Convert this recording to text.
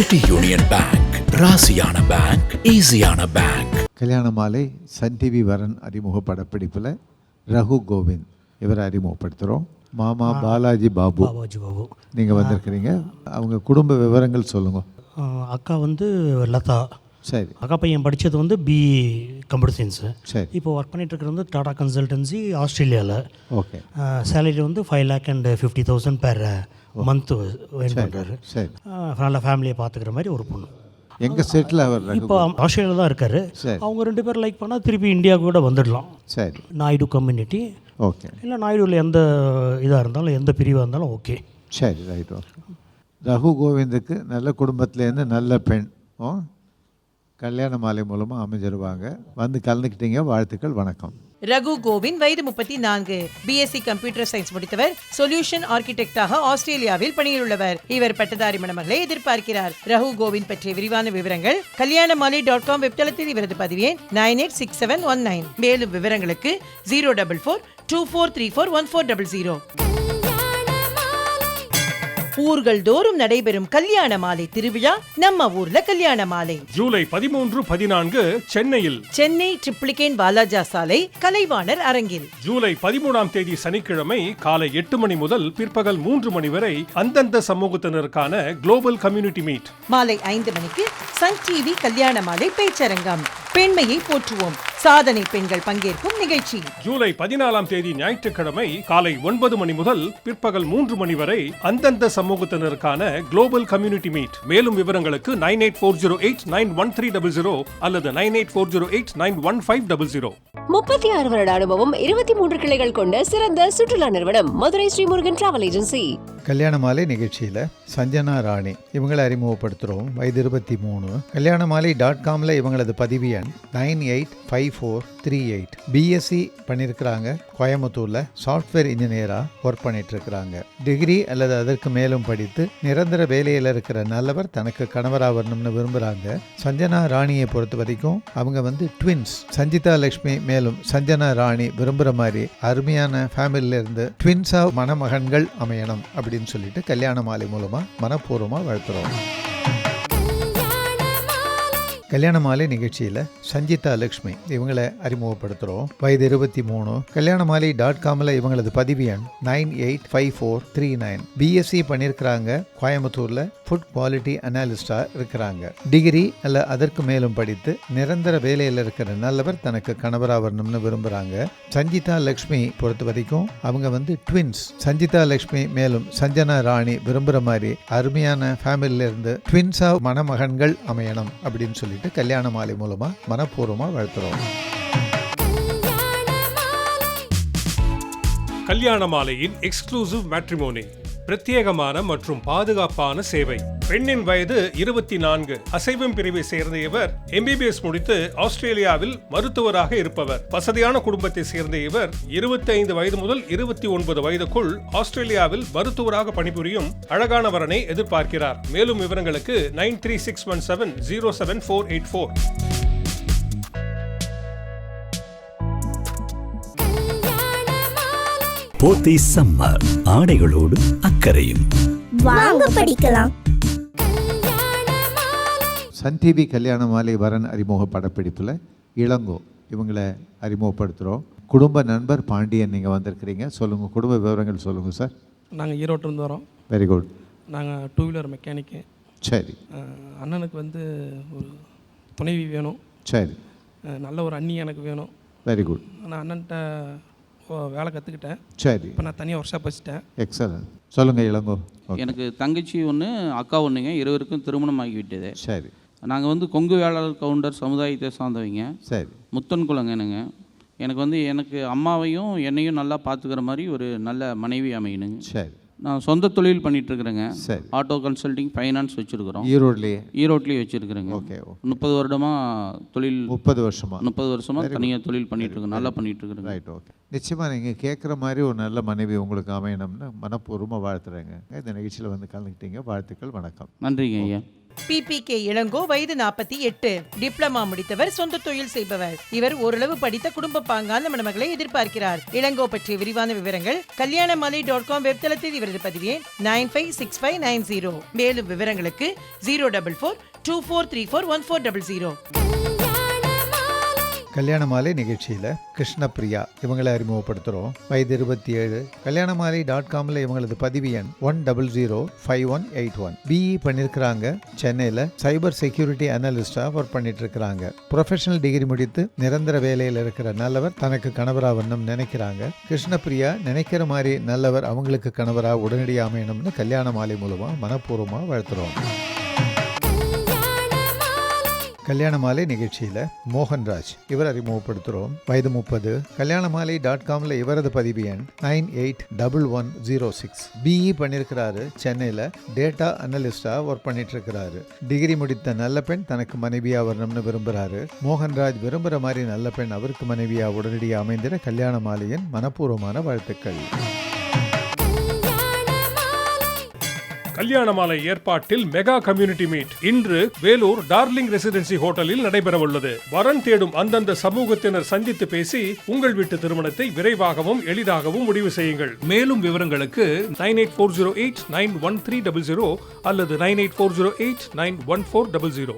City union bank ராசியான bank ஈஸியான bank கல்யாண மாலை சன் டிவி வரன் அறிமுக படப்பிடிப்பில் ரகு கோவிந்த். இவரை அறிமுகப்படுத்துகிறோம் மாமா பாலாஜி பாபு. பாபாஜி பாபு. நீங்கள் வந்திருக்கிறீங்க. அவங்க குடும்ப விவரங்கள் சொல்லுங்க. ஆஹ் அக்கா வந்து லதா. சரி. அக்கா பையன் படித்தது வந்து பிஇ கம்ப்யூட்டர் சயின்ஸு சரி. இப்போ ஒர்க் பண்ணிட்டு இருக்கிறது வந்து டாடா கன்சல்டன்சி ஆஸ்திரேலியாவில் ஓகே சேலரி வந்து five lakh and fifty thousand per month earn பண்ணுறாரு சரி நல்ல ஃபேமிலியை பார்த்துக்கிற மாதிரி ஒரு பொண்ணு. எங்கள் ஸ்டேட்டில் ரகு? இப்போ ஆஸ்திரேலியா தான் இருக்காரு. அவங்க ரெண்டு பேரும் லைக் பண்ணால் திருப்பி இந்தியாவுக்கு கூட வந்துடலாம். சரி. நாயுடு கம்யூனிட்டி ஓகே இல்லை நாயுடுவில் எந்த இதாக இருந்தாலும் எந்த பிரிவாக இருந்தாலும் ஓகே சரி ரைட் ஓகே ரகு கோவிந்துக்கு நல்ல குடும்பத்துலேருந்து நல்ல பெண். ஓ கல்யாண மாலை மூலமாக அமைஞ்சிருவாங்க. வந்து கலந்துக்கிட்டீங்க. வாழ்த்துக்கள். வணக்கம். ரகு கோவிந்த் வயது முப்பத்தி நான்கு. பிஎஸ்சி கம்ப்யூட்டர் சயின்ஸ் முடித்தவர். சொல்யூஷன் ஆர்கிடெக்டாக ஆஸ்திரேலியாவில் பணியில் உள்ளவர். இவர் பட்டதாரி மணமகளை எதிர்பார்க்கிறார். ரகு கோவிந்த் பற்றிய விரிவான விவரங்கள் கல்யாணமாலை டாட் காம் வெப்தளத்தில் இவரது பதிவு எண் nine eight six seven one nine மேலும் விவரங்களுக்கு zero double four two four three four one four double zero ஊர்கள் தோறும் நடைபெறும் கல்யாண மாலை திருவிழா நம்ம ஊர்ல கல்யாண மாலை. ஜூலை பதிமூன்று பதினான்கு சென்னையில். சென்னை ட்ரிப்ளிகேன் வாலாஜா சாலை கலைவாணர் அரங்கில். ஜூலை பதிமூணாம் தேதி சனிக்கிழமை காலை எட்டு மணி முதல் பிற்பகல் மூன்று மணி வரை அந்தந்த சமூகத்தினருக்கான குளோபல் கம்யூனிட்டி மீட் மாலை ஐந்து மணிக்கு சன் டிவி கல்யாண மாலை பேச்சரங்கம். பெண்மையை போற்றுவோம். சாதனை பெண்கள் பங்கேற்கும் நிகழ்ச்சி. ஜூலை பதினாலாம் தேதி ஞாயிற்றுக்கிழமை காலை ஒன்பது மணி முதல் பிற்பகல் மூன்று மணி வரை அந்தந்த சமூகத்தினருக்கான குளோபல் கம்யூனிட்டி மீட் மேலும் விவரங்களுக்கு nine eight four zero eight nine one three double zero அல்லது nine eight four zero eight nine one five double zero. முப்பத்தி ஆறு வருட அனுபவம் இருபத்தி மூன்று கிளைகள் கொண்ட சிறந்த சுற்றுலா நிறுவனம் மதுரை ஸ்ரீமுருகன் டிராவல் ஏஜென்சி கல்யாண மாலை நிகழ்ச்சியில் சஞ்சனா ராணி இவங்களை அறிமுகப்படுத்துகிறோம் வயது இருபத்தி மூணு. கல்யாண மாலை டாட் காமில் இவங்களது பதிவு எண் nine eight five four three eight. BSc பண்ணியிருக்கிறாங்க கோயம்புத்தூரில் சாஃப்ட்வேர் இன்ஜினியராக ஒர்க் பண்ணிகிட்ருக்கிறாங்க டிகிரி அல்லது அதற்கு மேலும் படித்து நிரந்தர வேலையில் இருக்கிற நல்லவர் தனக்கு கணவராக வரணும்னு விரும்புகிறாங்க சஞ்சனா ராணியை பொறுத்த வரைக்கும் அவங்க வந்து ட்வின்ஸ் சஞ்சிதா லக்ஷ்மி மேலும் சஞ்சனா ராணி விரும்புகிற மாதிரி அருமையான ஃபேமிலியில இருந்து மணமகன்கள் அமையணும். அப்படி அப்படின்னு சொல்லிட்டு கல்யாண மாலை மூலமா மனப்பூர்வமா வாழ்த்துறோம். கல்யாண மாலை நிகழ்ச்சியில் சஞ்சிதா லக்ஷ்மி இவங்களை அறிமுகப்படுத்துகிறோம் வயது இருபத்தி மூணு. கல்யாண மாலை டாட் காமில் இவங்களது பதிவு எண் nine eight five four three nine. BSc பண்ணியிருக்கிறாங்க கோயம்புத்தூரில். ஃபுட் குவாலிட்டி அனாலிஸ்டாக இருக்கிறாங்க. டிகிரி அல்ல அதற்கு மேலும் படித்து நிரந்தர வேலையில் இருக்கிற நல்லவர் தனக்கு கணவராக வரணும்னு விரும்புகிறாங்க சஞ்சிதா லக்ஷ்மி பொறுத்த வரைக்கும் அவங்க வந்து ட்வின்ஸ் சஞ்சிதா லக்ஷ்மி மேலும் சஞ்சனா ராணி விரும்புகிற மாதிரி அருமையான ஃபேமிலியில இருந்து ட்வின்ஸா மணமகன்கள் அமையணும் அப்படின்னு சொல்லிட்டு கல்யாண மாலை மூலமா மனப்பூர்வமா வாழ்த்துறோம். கல்யாண மாலையின் எக்ஸ்க்ளூசிவ் மேட்ரிமோனி பிரத்யேகமான மற்றும் பாதுகாப்பான சேவை. பெண்ணின் வயது இருபத்தி நான்கு அசைவம் பிரிவை சேர்ந்த இவர் எம்பிபிஎஸ் முடித்து ஆஸ்திரேலியாவில் மருத்துவராக இருப்பவர். வசதியான குடும்பத்தை சேர்ந்த இவர் இருபத்தி ஐந்து வயது முதல் இருபத்தி ஒன்பது வயதுக்குள் ஆஸ்திரேலியாவில் மருத்துவராக பணிபுரியும் அழகான வரனை எதிர்பார்க்கிறார். மேலும் விவரங்களுக்கு nine three six one seven zero seven four eight four. Pothys summer ஆடைகளோடு அக்கறையும். வாங்க படிக்கலாம். சன் டிவி கல்யாண மாலை வரன் அறிமுக படப்பிடிப்பில் இளங்கோ. இவங்களை அறிமுகப்படுத்துகிறோம் குடும்ப நண்பர் பாண்டியன் நீங்கள் வந்திருக்கிறீங்க. சொல்லுங்கள் குடும்ப விவரங்கள் சொல்லுங்கள் சார். நாங்கள் ஈரோட்டிலேருந்து வரோம். வெரி குட் நாங்கள் டூ வீலர் மெக்கானிக்கு சரி. அண்ணனுக்கு வந்து ஒரு துணைவி வேணும். சரி. நல்ல ஒரு அண்ணி எனக்கு வேணும். வெரி குட் நான் அண்ணன்ட்ட ஓ- வேலை கற்றுக்கிட்டேன் சரி. இப்போ நான் தனியாக ஒர்க் ஷாப் வச்சுட்டேன். எக்ஸலன்ட் சொல்லுங்கள் இளங்கோ. எனக்கு தங்கச்சி ஒன்று அக்கா ஒன்றுங்க இருவருக்கும் திருமணம் ஆகிவிட்டது. சரி. நாங்கள் வந்து கொங்கு வேளாளர் கவுண்டர் சமுதாயத்தை சார்ந்தவங்க. சரி. முத்தன் குலங்க எனக்கு எனக்கு வந்து எனக்கு அம்மாவையும் என்னையும் நல்லா பார்த்துக்கிற மாதிரி ஒரு நல்ல மனைவி அமையணுங்க. சரி. நான் சொந்த தொழில் பண்ணிட்டு இருக்கிறேங்க சரி. ஆட்டோ கன்சல்டிங் ஃபைனான்ஸ் வச்சுருக்கிறோம். ஈரோட்லேயே? ஈரோட்லேயும் வச்சுருக்கிறேங்க. ஓகே முப்பது வருடமாக தொழில் முப்பது வருஷமா? முப்பது வருஷமாக தனியாக தொழில் பண்ணிட்டு இருக்கேன் நல்லா பண்ணிட்டு இருக்கிறேங்க ரைட் ஓகே நிச்சயமாக நீங்கள் கேட்குற மாதிரி ஒரு நல்ல மனைவி உங்களுக்கு அமையணும்னு மனப்பூர்வமாக வாழ்த்துறேங்க. இந்த நிகழ்ச்சியில் வந்து கலந்துக்கிட்டீங்க. வாழ்த்துக்கள் வணக்கம். நன்றிங்க ஐயா. பிபிகே இளங்கோ வயது நாற்பத்தி எட்டு. டிப்ளமா முடித்தவர் சொந்த தொழில் செய்பவர். இவர் ஓரளவு படித்த குடும்ப பாங்கான மணமகளை எதிர்பார்க்கிறார். இளங்கோ பற்றிய விரிவான விவரங்கள் கல்யாணமாலை டாட் காம் வெப்தளத்தில் இவரது பதிவே nine five six five nine zero. மேலும் விவரங்களுக்கு zero double four two four three four one four double zero. Kalyana Maalai நிகழ்ச்சியில் கிருஷ்ணப்பிரியா இவங்களை அறிமுகப்படுத்துகிறோம் வயது இருபத்தி ஏழு கல்யாண மாலை டாட் காமில் இவங்களது பதிவு எண் one double zero five one eight one BE பண்ணியிருக்கிறாங்க சென்னையில் சைபர் செக்யூரிட்டி அனலிஸ்டாக ஒர்க் பண்ணிட்டு இருக்கிறாங்க ப்ரொஃபஷனல் டிகிரி முடித்து நிரந்தர வேலையில் இருக்கிற நல்லவர் தனக்கு கணவராக வரணும்னு நினைக்கிறாங்க. கிருஷ்ணப்பிரியா நினைக்கிற மாதிரி நல்லவர் அவங்களுக்கு கணவராக உடனடியாக அமையணும்னு கல்யாண மாலை மூலமாக மனப்பூர்வமாக வாழ்த்துறோம். கல்யாண மாலை நிகழ்ச்சியில் மோகன்ராஜ். இவர் அறிமுகப்படுத்துகிறோம் வயது முப்பது. கல்யாண மாலை டாட் காமில் இவரது பதிவு எண் nine eight double one zero six. BE பண்ணியிருக்கிறாரு சென்னையில் டேட்டா அனலிஸ்டாக ஒர்க் பண்ணிட்டு இருக்கிறாரு டிகிரி முடித்த நல்ல பெண் தனக்கு மனைவியாக வரணும்னு விரும்புகிறாரு மோகன்ராஜ் விரும்புகிற மாதிரி நல்ல பெண் அவருக்கு மனைவியாக உடனடியாக அமைந்திட கல்யாண மாலையின் மனப்பூர்வமான வாழ்த்துக்கள். கல்யாண மாலை ஏற்பாட்டில் மெகா கம்யூனிட்டி மீட். இன்று வேலூர் டார்லிங் ரெசிடென்சி ஹோட்டலில் நடைபெறவுள்ளது. வரன் தேடும் அந்தந்த சமூகத்தினர் சந்தித்து பேசி உங்கள் வீட்டு திருமணத்தை விரைவாகவும் எளிதாகவும் முடிவு செய்யுங்கள். மேலும் விவரங்களுக்கு nine eight four zero eight nine one three double zero அல்லது nine eight four zero eight nine one four double zero.